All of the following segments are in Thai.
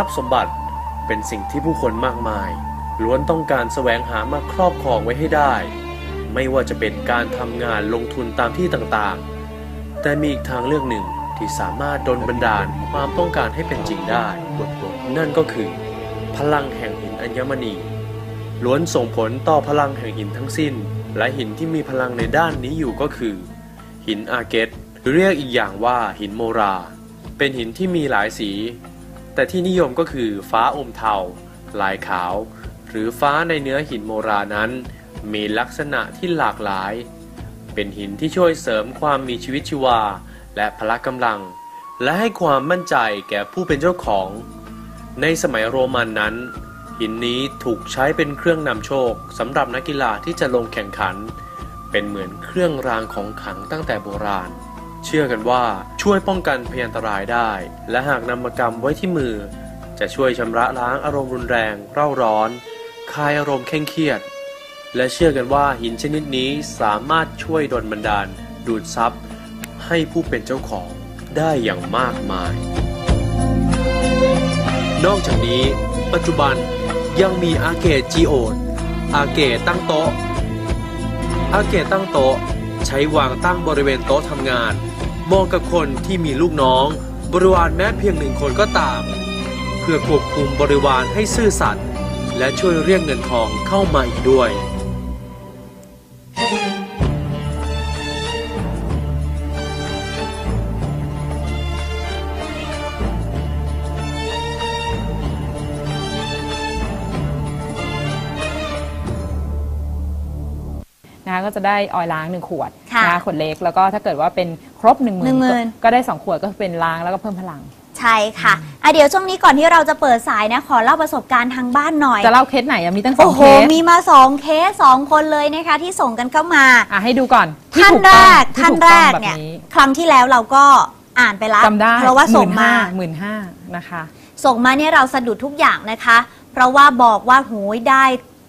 ทรัพย์สมบัติเป็นสิ่งที่ผู้คนมากมาย ล้วนต้องการแสวงหามาครอบครองไว้ให้ได้ ไม่ว่าจะเป็นการทำงานลงทุนตามที่ต่างๆ แต่มีอีกทางเลือกหนึ่งที่สามารถดลบันดาลความต้องการให้เป็นจริงได้ นั่นก็คือ พลังแห่งหินอัญมณี ล้วนส่งผลต่อพลังแห่งหินทั้งสิ้น และหินที่มีพลังในด้านนี้อยู่ก็คือ หินอาเกตหรือเรียกอีกอย่างว่าหินโมรา เป็นหินที่มีหลายสี แต่ที่นิยมก็คือฟ้าอมเทา ลายขาว หรือฟ้าในเนื้อหินโมรานั้น มีลักษณะที่หลากหลาย เป็นหินที่ช่วยเสริมความมีชีวิตชีวา และพละกำลัง และให้ความมั่นใจแก่ผู้เป็นเจ้าของ ในสมัยโรมันนั้น หินนี้ถูกใช้เป็นเครื่องนำโชคสำหรับนักกีฬาที่จะลงแข่งขัน เป็นเหมือนเครื่องรางของขลังตั้งแต่โบราณ เชื่อกันว่าช่วยป้องกันพยันตรายได้ และหากนำมากำไว้ที่มือ จะช่วยชำระล้างอารมณ์รุนแรงเร่าร้อน คลายอารมณ์เคร่งเครียด และเชื่อกันว่าหินชนิดนี้สามารถช่วยดลบันดาล ดูดซับให้ผู้เป็นเจ้าของได้อย่างมากมาย นอกจากนี้ ปัจจุบันยังมีอาเกตจีโอดอาเกตตั้งโต๊ะอาเกตตั้งโต๊ะ ใช้วางตั้งบริเวณโต๊ะทำงาน มองกับคนที่มีลูกน้อง บริวารแม้เพียงหนึ่งคนก็ตาม เพื่อควบคุมบริวารให้ซื่อสัตย์และช่วยเรียกเงินทองเข้ามาอีกด้วย ก็จะได้ออยล์ล้างหนึ่งขวดค่ะนะคะขวดเล็กแล้วก็ถ้าเกิดว่าเป็นครบ 1 0 0 0 0 10,000 ก็ได้ 2 ขวดก็เป็นล้างแล้วก็เพิ่มพลัง ใช่ค่ะอะ เดี๋ยวช่วงนี้ก่อนที่เราจะเปิดสายนะ ขอเล่าประสบการณ์ทางบ้านหน่อย จะเล่าเคสไหนอะมีตั้งสอโอ้งโห เคสมีมาสองเคสสองคนเลยนะคะ ที่ส่งกันเข้ามาอะให้ดูก่อนที่ท่านถูกแรต้องกที่ท่านถูแรต้องกแบบเนี่ย ครั้งที่แล้วเราก็อ่านไปแล้วจำได้เพราะว่าส่งมา หมื่นห้านะคะ ส่งมาเนี่ยเราสะดุดทุกอย่างนะคะ เพราะว่าบอกว่าโหยได้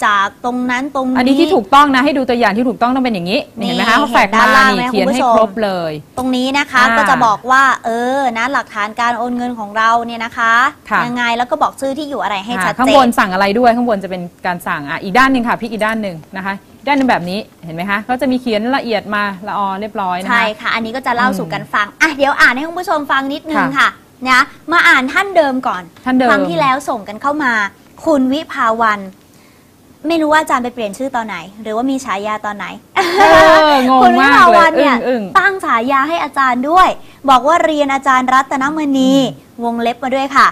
จากตรงนั้นตรงนี้ อันนี้ที่ถูกต้องนะให้ดูตัวอย่างที่ถูกต้องต้องเป็นอย่างนี้นี่เห็นไหมคะเขาแฝกเห็นด้ามานล่างนี่ไหมเขียนคุณผู้ให้ชมครบเลย ตรงนี้นะคะอ่าก็จะบอกว่า เออนะหลักฐานการโอนเงินของเราเนี่ยนะคะค่ะยังไงแล้วก็บอกชื่อที่อยู่อะไรให้ชัดอ่าข้างเจบนนสั่งอะไรด้วยข้างบนจะเป็นการสั่งอะอีกด้านหนึ่งค่ะพลิกอีกด้านหนึ่งนะคะอีกด้านหนึ่งแบบนี้เห็นไหมคะเขาจะมีเขียนละเอียดมาละออเรียบร้อยนะคะใช่ค่ะ อันนี้ก็จะเล่าสู่กันฟังอะเดี๋ยวอ่านให้คุณผู้ชมฟังนิดนึงค่ะค่ะนะมาอ่านท่านเดิมก่อนท่านเดิมครั้งที่แล้วส่งกันเข้ามา คุณวิภาวัน ไม่รู้ว่าอาจารย์ไปเปลี่ยนชื่อตอนไหน หรือว่ามีฉายาตอนไหนเอองงคุณวิมากภาเลวัยนเนี่ยอึ้งตั้งฉายาให้อาจารย์ด้วย บอกว่าเรียนอาจารย์รัตนมณีวงเล็บมาด้วยค่ะ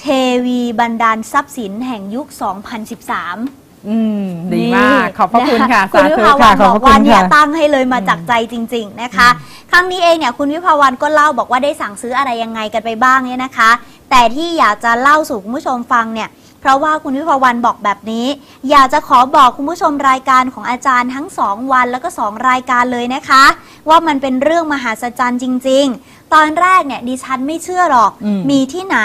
เทวีบันดาลทรัพย์สินแห่งยุค 2013 อืมดีมาก ขอบพระคุณค่ะคุณสาวิธุภาวัค่ะนขบอบอพกระคุว่าณเนี่ยค่ะ ตั้งให้เลยมาจากใจจริง ๆนะคะ ครั้งนี้เองเนี่ยคุณวิภาวันก็เล่าบอกว่าได้สั่งซื้ออะไรยังไงกันไปบ้างเนี่ยนะคะ แต่ที่อยากจะเล่าสู่คุณผู้ชมฟังเนี่ย เพราะว่าคุณวิภาวันบอกแบบนี้ อยากจะขอบอกคุณผู้ชมรายการของอาจารย์ทั้ง 2 วันแล้วก็ 2 รายการเลยนะคะ ว่ามันเป็นเรื่องมหัศจรรย์จริง ๆ ตอนแรกเนี่ยดิฉันไม่เชื่อหรอกอืมมีที่ไหน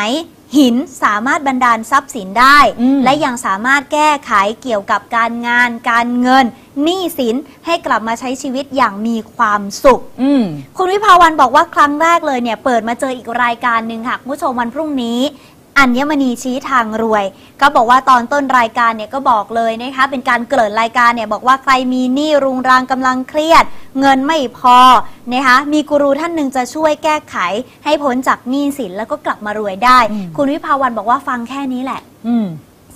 หินสามารถบันดาลทรัพย์สินได้อืมและยังสามารถแก้ไขเกี่ยวกับการงาน การเงินหนี้สินให้กลับมาใช้ชีวิตอย่างมีความสุขอืมคุณวิภาวันบอกว่าครั้งแรกเลยเนี่ย เปิดมาเจออีกรายการหนึ่งค่ะคุณผู้ชมวันพรุ่งนี้ อัญมณีชี้ทางรวย ก็บอกว่าตอนต้นรายการเนี่ยก็บอกเลยนะคะ เป็นการเกริ่นรายการเนี่ยบอกว่าใครมีหนี้รุงรังกำลังเครียด เงินไม่พอนะคะมีกูรูท่านหนึ่งจะช่วยแก้ไข ให้พ้นจากหนี้สินแล้วก็กลับมารวยได้อืมคุณวิภาวันบอกว่าฟังแค่นี้แหละ อืม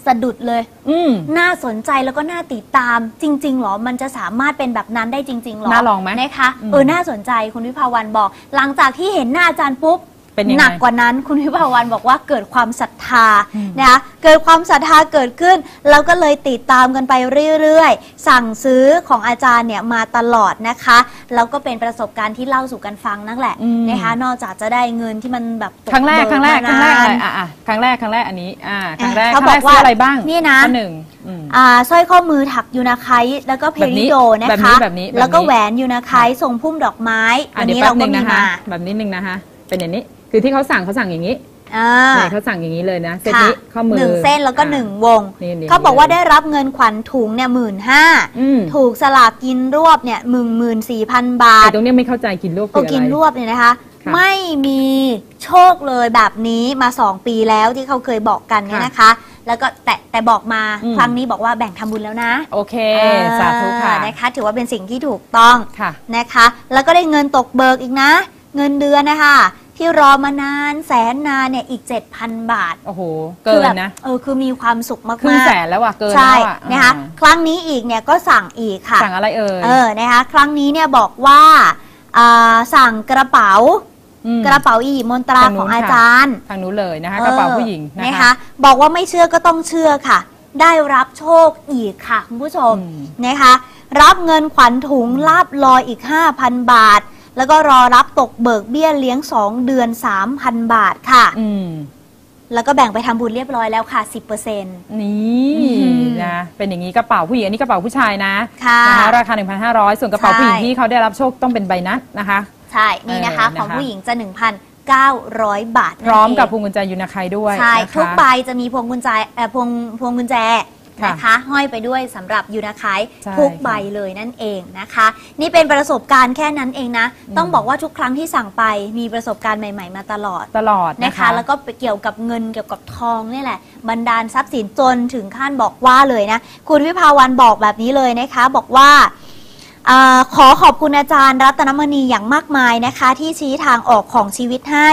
สะดุดเลย อืมน่าสนใจแล้วก็น่าติดตาม จริง ๆหรอ มันจะสามารถเป็นแบบนั้นได้จริง ๆหรอ น่าลองไหมนะคะอืมเออ น่าสนใจคุณวิภาวันบอก หลังจากที่เห็นหน้าอาจารย์ปุ๊บ เป็นยังไงหนักกว่านั้นคุณวิภาวันบอกว่าเกิดความศรัทธาอืมนะคะเกิดความศรัทธาเกิดขึ้นแล้วก็เลยติดตามกันไปเรื่อยๆ สั่งซื้อของอาจารย์เนี่ยมาตลอดนะคะแล้วก็เป็นประสบการณ์ที่เล่าสู่กันฟังนั่นแหละอืมนะคะนอกจากจะได้เงินที่มันแบบตครั้งแรกครั้งแรกครั้งแรกเบิอะไรมานานอะอะครั้งแรกครั้งแรกอันนี้อ่าครั้งแรกเขาครั้งแรกบอกว่าซื้ออะไรบ้างนี่นะข้อหนึ่งอืมอ่าสร้อยข้อมือถักยูนาไคแล้วก็เพแบบนี้ริโดนะแบบนี้คะแบบนี้แบบนี้แล้วก็แหวนยูนาไคทรงพุ่มดอกไม้อะวันเดี๋ยวนี้แป๊เราบหก็นึ่งมีนะคะมาแบบนี้หนึ่งนะคะเป็นอย่างนี้ คือที่เขาสั่งเขาสั่งอย่างนี้อ่าเนี่ยเขาสั่งอย่างนี้เลยนะเซตค่ะนี้ข้อมือหนึ่งเส้นแล้วก็อะหนึ่งวงนี่นี่เขาบอกว่าได้รับเงินขวัญถุงเนี่ยหมื่นห้าอืมถูกสลากกินรวบเนี่ยหมื่นหมื่นสี่พันบาแต่ทตรงเนี้ยไม่เข้าใจกินรวบก็คืออะไรกินรวบเนี่ยนะคะค่ะค่ะไม่มีโชคเลยแบบนี้มาสองปีแล้วที่เขาเคยบอกกันเนี่ยนะคะ แล้วก็แต่แต่บอกมาอืมครั้งนี้บอกว่าแบ่งทำบุญแล้วนะ โอเคสาธุค่ะเออนะคะ ถือว่าเป็นสิ่งที่ถูกต้องค่ะนะคะ แล้วก็ได้เงินตกเบิกอีกนะ เงินเดือนนะคะ ที่รอมานานแสนนานเนี่ยอีก 7,000 บาทโอ้โหคืเกิอนแบบนะ เออคือมีความสุขมากๆครึ่งแสนแล้วอะเกินใช่แล้วอะนะคะอ่า ครั้งนี้อีกเนี่ยก็สั่งอีกค่ะ สั่งอะไรเอ่ยเออนะคะครั้งนี้เนี่ยบอกว่าอ่าสั่งกระเป๋า ม กระเป๋าอีหยิบมนตราทางนู้ขนองอาค่ะจารย์ทางนู้นเลยนะคะกระเป๋าผู้หญิงเออนะคะ บอกว่าไม่เชื่อก็ต้องเชื่อค่ะ ได้รับโชคอีกค่ะคุณผู้ชมอืม นะคะ รับเงินขวัญถุงลาบลอยอีก 5,000 บาท แล้วก็รอรับตกเบิกเบี้ยเลี้ยง 2 เดือน 3,000 บาทค่ะ อืม แล้วก็แบ่งไปทำบุญเรียบร้อยแล้วค่ะ 10%นี่อืมนะเป็นอย่างนี้กระเป๋าผู้หญิงอันนี้กระเป๋าผู้ชายนะค่ะ นะคะราคา 1,500 ส่วนกระเป๋าใช่ผู้หญิงที่เขาได้รับโชคต้องเป็นใบนัดนะคะ ใช่ นี่นะคะ เออของนะคะผู้หญิงจะ 1,900 บาทพร้อมกับพนั่นวงกุญแจยูนาไคด้วยเองใช่ นะคะ ทุกใบจะมีพวงกุญแจเอ่อพวงพวงกุญแจค่ะ นะคะห้อยไปด้วยสำหรับยูนาคายใช่ทุกค่ะใบเลยนั่นเองนะคะ นี่เป็นประสบการณ์แค่นั้นเองนะอืมต้องบอกว่าทุกครั้งที่สั่งไปมีประสบการณ์ใหม่ ๆ มาตลอดตลอดนะนะคะคะ แล้วก็เกี่ยวกับเงินเกี่ยวกับทองนี่แหละบรรดาลทรัพย์สินจนถึงขั้นบอกว่าเลยนะ คุณวิภาวันบอกแบบนี้เลยนะคะ บอกว่าอาขอขอบคุณอาจารย์รัตนมณีอย่างมากมายนะคะ ที่ชี้ทางออกของชีวิตให้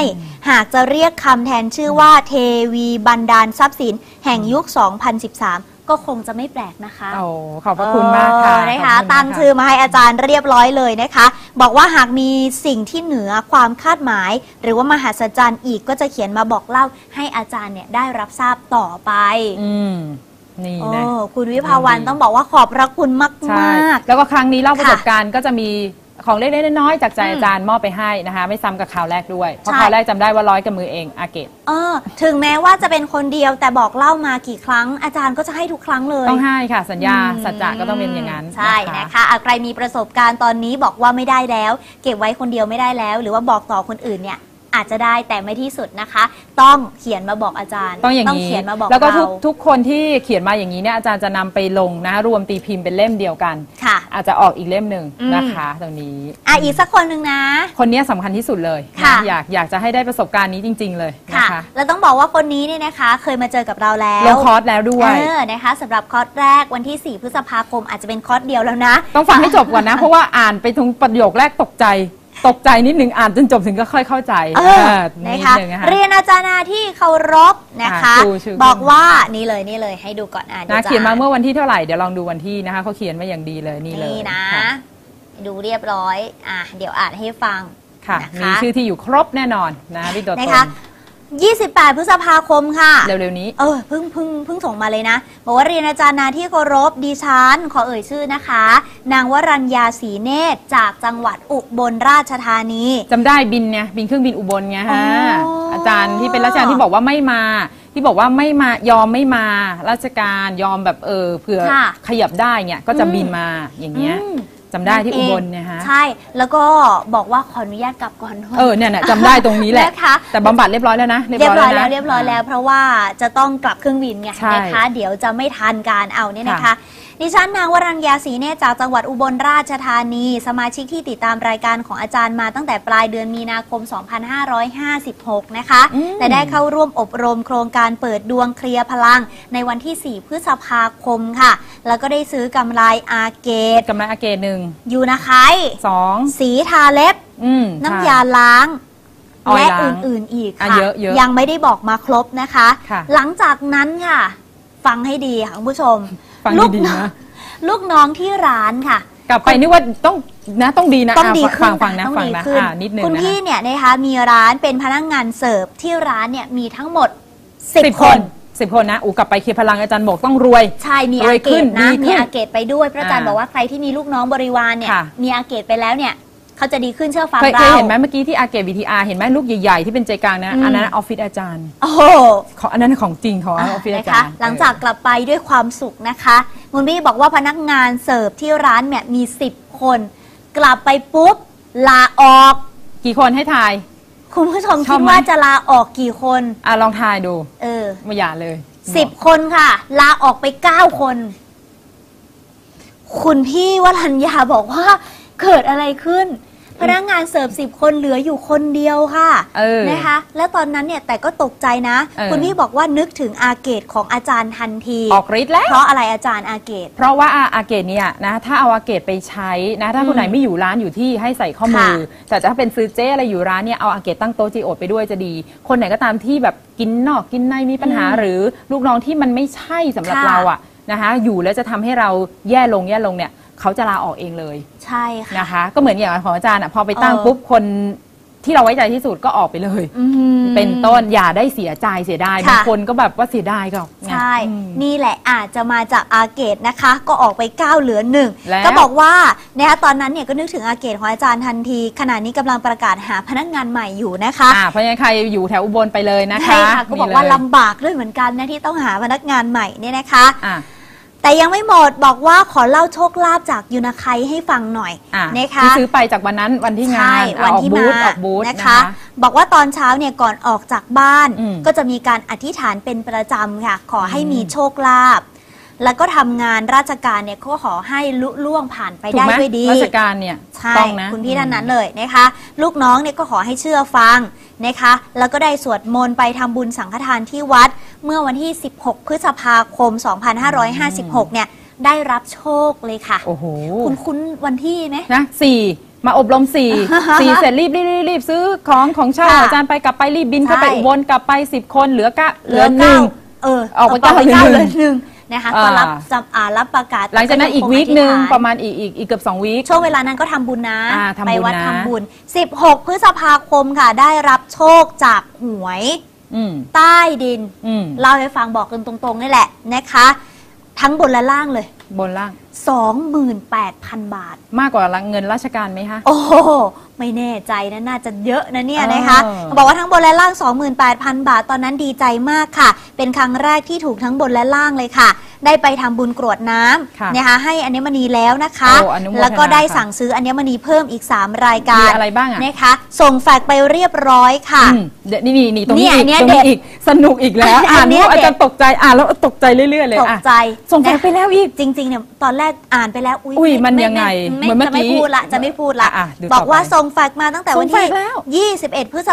หากจะเรียกคำแทนชื่อว่าเทวีบันดาลทรัพย์สิน แห่งยุค 2013 ก็คงจะไม่แปลกนะคะโอ้ขอบพระคุณมากค่ะเออนะคะขอบคุณตั้งมากค่ะชื่อมาให้อาจารย์เรียบร้อยเลยนะคะ บอกว่าหากมีสิ่งที่เหนือความคาดหมาย หรือว่ามหัศจรรย์อีกก็จะเขียนมาบอกเล่าให้อาจารย์เนี่ยได้รับทราบต่อไปอืมนี่โอ้นะคุณวิภาวันดีต้องบอกว่าขอบพระคุณมากใช่ มาก แล้วก็ครั้งนี้เล่าประค่ะสบการณ์ก็จะมี ของเล็กๆน้อยๆจากใจอืมอาจารย์มอบไปให้นะคะ ไม่ซ้ำกับคราวแรกด้วย เพราะใช่คราวแรกจำได้ว่าร้อยกับมือเองอาเกตเออ ถึงแม้ว่าจะเป็นคนเดียวแต่บอกเล่ามากี่ครั้ง อาจารย์ก็จะให้ทุกครั้งเลย ต้องให้ค่ะ สัญญาอืมสัจจะก็ต้องเป็นอย่างนั้นใช่นะคะอะใครมีประสบการณ์ตอนนี้บอกว่าไม่ได้แล้ว เก็บไว้คนเดียวไม่ได้แล้ว หรือว่าบอกต่อคนอื่นเนี่ย อาจจะได้แต่ไม่ที่สุดนะคะ ต้องเขียนมาบอกอาจารย์ต้องอย่างนี้เขียนมาบอกแล้วก็ทุกเราทุกคนที่เขียนมาอย่างนี้เนี่ยอาจารย์จะนำไปลงนะคะรวมตีพิมพ์เป็นเล่มเดียวกันค่ะ อาจจะออกอีกเล่มหนึ่งอืมนะคะตรงนี้อะอีกสักคนหนึ่งนะ คนเนี้ยสำคัญที่สุดเลยนค่ะอยากอยากจะให้ได้ประสบการณ์นี้จริง ๆ เลยนะค่ะคะแล้วต้องบอกว่าคนนี้เนี่ยนะคะ เคยมาเจอกับเราแล้วลงคอร์สแล้วด้วยเออนะคะสำหรับคอร์สแรกวันที่ 4 พฤษภาคมอาจจะเป็นคอร์สเดียวแล้วนะ ต้องฟังให้จบก่อนนะ เพราะว่าอ่านไปถึงประโยคแรกตกใจ ตกใจนิดหนึ่งอ่านจนจบถึงก็ค่อยเข้าใจเออเออนินะดคะหนึ่งนะคะเรียนอาจารย์นาที่เคารพนะคะอะชูชูบอกว่านี่เลยนี่เลยให้ดูก่อนอ่านนะเขียนมาเมื่อวันที่เท่าไหร่เดี๋ยวลองดูวันที่นะคะเขาเขียนมาอย่างดีเลยนี่เลยนี่นะค่ดูเรียบร้อยอะเดี๋ยวอ่านให้ฟังค่ะนะคะมีชื่อที่อยู่ครบแน่นอนนะพี่ตัวตนะนคะ 28 พฤษภาคมค่ะ เร็วๆนี้ เออเพิ่งเพิ่งเพิ่งส่งมาเลยนะ บอกว่าเรียนอาจารย์นาที่เคารพดิฉัน ขอเอ่ยชื่อนะคะ นางวรัญญาศรีเนตรจากจังหวัดอุบลราชธานี จำได้บินไงบินเครื่องบินอุบลไงฮะอ๋ออ อาจารย์ที่เป็นราชการที่บอกว่าไม่มา ที่บอกว่าไม่มายอมไม่มาราชการยอมแบบเออเผื่อค่ะขยับได้เนี่ยก็จะอืมบินมาอย่างเงี้ย อืม จำได้ที่อุบลงเนี่ยฮะ ใช่ แล้วก็บอกว่าขออนุญาตกลับก่อนด้วยเออเนี่ยน่ะจำได้ตรงนี้แหละ นะคะ แต่บำบัดเรียบร้อยแล้วนะ เรียบร้อยแล้วนะ เรียบร้อยแล้วเพราะว่าจะต้องกลับเครื่องบินไงใช่นะคะ เดี๋ยวจะไม่ทันการเอาเนี่ยนะคะค่ะ ดิฉันนางวรัญญาศรีเนตรจากจังหวัดอุบลราชธานี สมาชิกที่ติดตามรายการของอาจารย์มาตั้งแต่ปลายเดือนมีนาคม 2556 นะคะอืมและได้เข้าร่วมอบรมโครงการเปิดดวงเคลียร์พลัง ในวันที่ 4 พฤษภาคมค่ะ แล้วก็ได้ซื้อกำไรอาเกตกำไรอาเกตหนึ่งยูนาไคสองสีทาเล็บอืมน้ำใช่ยาล้างออยล์และล้างอื่นๆอีกอะค่ะเยอะเยอะยังไม่ได้บอกมาครบนะคะค่ะหลังจากนั้นค่ะ ฟังให้ดีค่ะคุณผู้ชม ฟังลูกดีน้องๆนะลูกน้องที่ร้านค่ะ กลับไปนึกว่าต้องนะต้องดีนะต้องอะดีขึ้ฟันงฟังนะต้องฟังดีนะขึ้นอ่านิดนึงคุณนะพี่คะเนี่ยนะคะมีร้านเป็นพนักงานเสิร์ฟที่ร้านเนี่ยมีทั้งหมดสิบ10คคนนสิบคนนะอูกลับไปเคลียร์พลังอาจารย์บอกต้องรวย ใช่ มีรอาวยเกขึ้ตนนะดีขึ้นมีอาเกตไปด้วย พระอาจารย์อ่าบอกว่าใครที่มีลูกน้องบริวารเนี่ยค่ะมีอาเกตไปแล้วเนี่ย เขาจะดีขึ้นเชื่อฟังเคยเคเรายเห็นไหมเมื่อกี้ที่อาเกตวีทีอาร์เห็นไหมลูกใหญ่ ๆ ที่เป็นใจกลางนะอืมอันนั้นออฟฟิศอาจารย์โอ้โหของอันนั้นของจริงของออฟฟิศอานะจาคะรย์หลังจากกลับไปด้วยความสุขนะคะมุนบี้บอกว่าพนักงานเสิร์ฟที่ร้านเนี่ยมี 10 คน กลับไปปุ๊บลาออก กี่คนให้ทาย คุณผู้ชมชอคิบดไหม ว่าจะลาออกกี่คน อะลองทายดูเออไม่อย่าเลยสิบคนค่ะ ลาออกไป9คน คุณพี่วรัญญาบอกว่าเกิดอะไรขึ้น พนักงานเสิร์ฟสิบคนเหลืออยู่คนเดียวค่ะเออนะคะ แล้วตอนนั้นเนี่ยแต่ก็ตกใจนะ เออ คุณพี่บอกว่านึกถึงอาเกตของอาจารย์ทันทีออกฤทธิ์แล้ว เพราะอะไรอาจารย์อาเกต เพราะว่าอาเกตเนี่ยนะถ้าเอาอาเกตไปใช้นะถ้าคนไหนไม่อยู่ร้านอยู่ที่ให้ใส่ข้อมือค่ะแต่ถ้าเป็นซื้อเจ๊อะไรอยู่ร้านเนี่ยเอาอาเกตตั้งโต๊ะจีโอดไปด้วยจะดี คนไหนก็ตามที่แบบกินนอกกินในมีปัญหาอืมหรือลูกน้องที่มันไม่ใช่สำหรับค่ะเราอะนะคะอยู่แล้วจะทำให้เราแย่ลงแย่ลงเนี่ย เขาจะลาออกเองเลยใช่ค่ะ นะคะ ก็เหมือนอย่างของอาจารย์อะพอไปตั้งเออ ปุ๊บคนที่เราไว้ใจที่สุดก็ออกไปเลย อืม เป็นต้นอย่าได้เสียใจเสียดายค่ะ บางคนก็แบบว่าเสียดายก็ไงใช่ อืม นี่แหละอาจจะมาจากอาเกตนะคะ ก็ออกไปก้าวเหลือหนึ่งแล้ว ก็บอกว่านะคะตอนนั้นเนี่ยก็นึกถึงอาเกตของอาจารย์ทันที ขณะนี้กำลังประกาศหาพนักงานใหม่อยู่นะคะ อ่าเพราะฉะนั้นใครอยู่แถวอุบลไปเลยนะคะใช่ค่ะก็บอกว่านี่เยลำบากด้วยเหมือนกันนะที่ต้องหาพนักงานใหม่เนี่ยนะคะ อะ แต่ยังไม่หมดบอกว่าขอเล่าโชคลาภจากยูนาไคให้ฟังหน่อยอะนะคะ ที่ซื้อไปจากวันนั้นวันที่งาใช่นวันออกที่บูมาธออกบูธนะนะคะ คะ บอกว่าตอนเช้าเนี่ยก่อนออกจากบ้าน อืมก็จะมีการอธิษฐานเป็นประจำค่ะ ขอให้มีโชคลาภแล้วก็ทำงานราชการเนี่ยก็ขอให้ลุล่วงผ่านไปถูกได้ไหมด้วยดี ราชการเนี่ยใช่ต้องนะคุณพี่ท่านนั้นเลยนะคะ ลูกน้องเนี่ยก็ขอให้เชื่อฟังนะคะ แล้วก็ได้สวดมนต์ไปทำบุญสังฆทานที่วัด เมื่อวันที่ 16 พฤษภาคม 2556 เนี่ยได้รับโชคเลยค่ะ โอ้โห คุณคุ้นวันที่ไหมนะสี่มาอบรมสี่สี่เสร็จรีบรีบรีบรีบซื้อของของเช่าค่ะอาจารย์ไปกลับไปรีบบินเข้าไปใช่อุบลกลับไปสิบคนเหลือเก้าเหเหลืลืออหนึ่งเออออกไปเก้าเก้าเก้าเหเหลืลืออหหนึ่นึ่งงนะคะอ่าก็รับจำอ่ารับประกาศ หลังจากนั้นอีกแล้วีคหนึ่งอธิษฐประมาณอีกอีกอีกเกือบสองวีคช่วงเวลานั้นก็ทำบุญนะอ่าทำบุญไปวัดนะทำบุญ 16 พฤษภาคมค่ะได้รับโชคจากหวยอืม ใต้ดินอืมเล่าให้ฟังบอกกันตรงๆนี่แหละนะคะ ทั้งบนและล่างเลย บนล่าง 28,000 บาท มากกว่าเงินราชการไหมคะโอ้โหไม่แน่ใจนะน่าจะเยอะนะเนี่ยเออนะคะบอกว่าทั้งบนและล่าง 28,000 บาท ตอนนั้นดีใจมากค่ะ เป็นครั้งแรกที่ถูกทั้งบนและล่างเลยค่ะ ได้ไปทำบุญกรวดน้ค่ะำนะคะให้อัญมณีแล้วนะคะ โอ้อนุโมทนาแล้วก็ได้ค่ะ สั่งซื้ออัญมณีเพิ่มอีก 3 รายการมีอะไรบ้างอะนะคะ ส่งแฟกซ์ไปเรียบร้อยค่ะ อืมเดี๋ยวนี่นี่นี่ตรงนี้เนี่ยอีกอันเนี้ยตรงนี้เด็ดอีกสนุกอีกแล้วอัอ่านนเนี้ยว่าอาจารเด็ย์ดตกใจอ่านแล้วตกใจเรื่อยๆเลยตกอะใจส่งแฟกซ์ไปแล้วอีก จริงๆเนี่ยตอนแรกอ่านไปแล้วอุ้ยอุ้ยไมันยังไงไม่เหมือนเมื่จะอไม่กี้พูดละจะไม่พูดละอะดูบอกว่าต่อไปส่งแฟกซ์มาตั้งแต่วันส่งแฟที่กซ์แล้ว21 พฤษ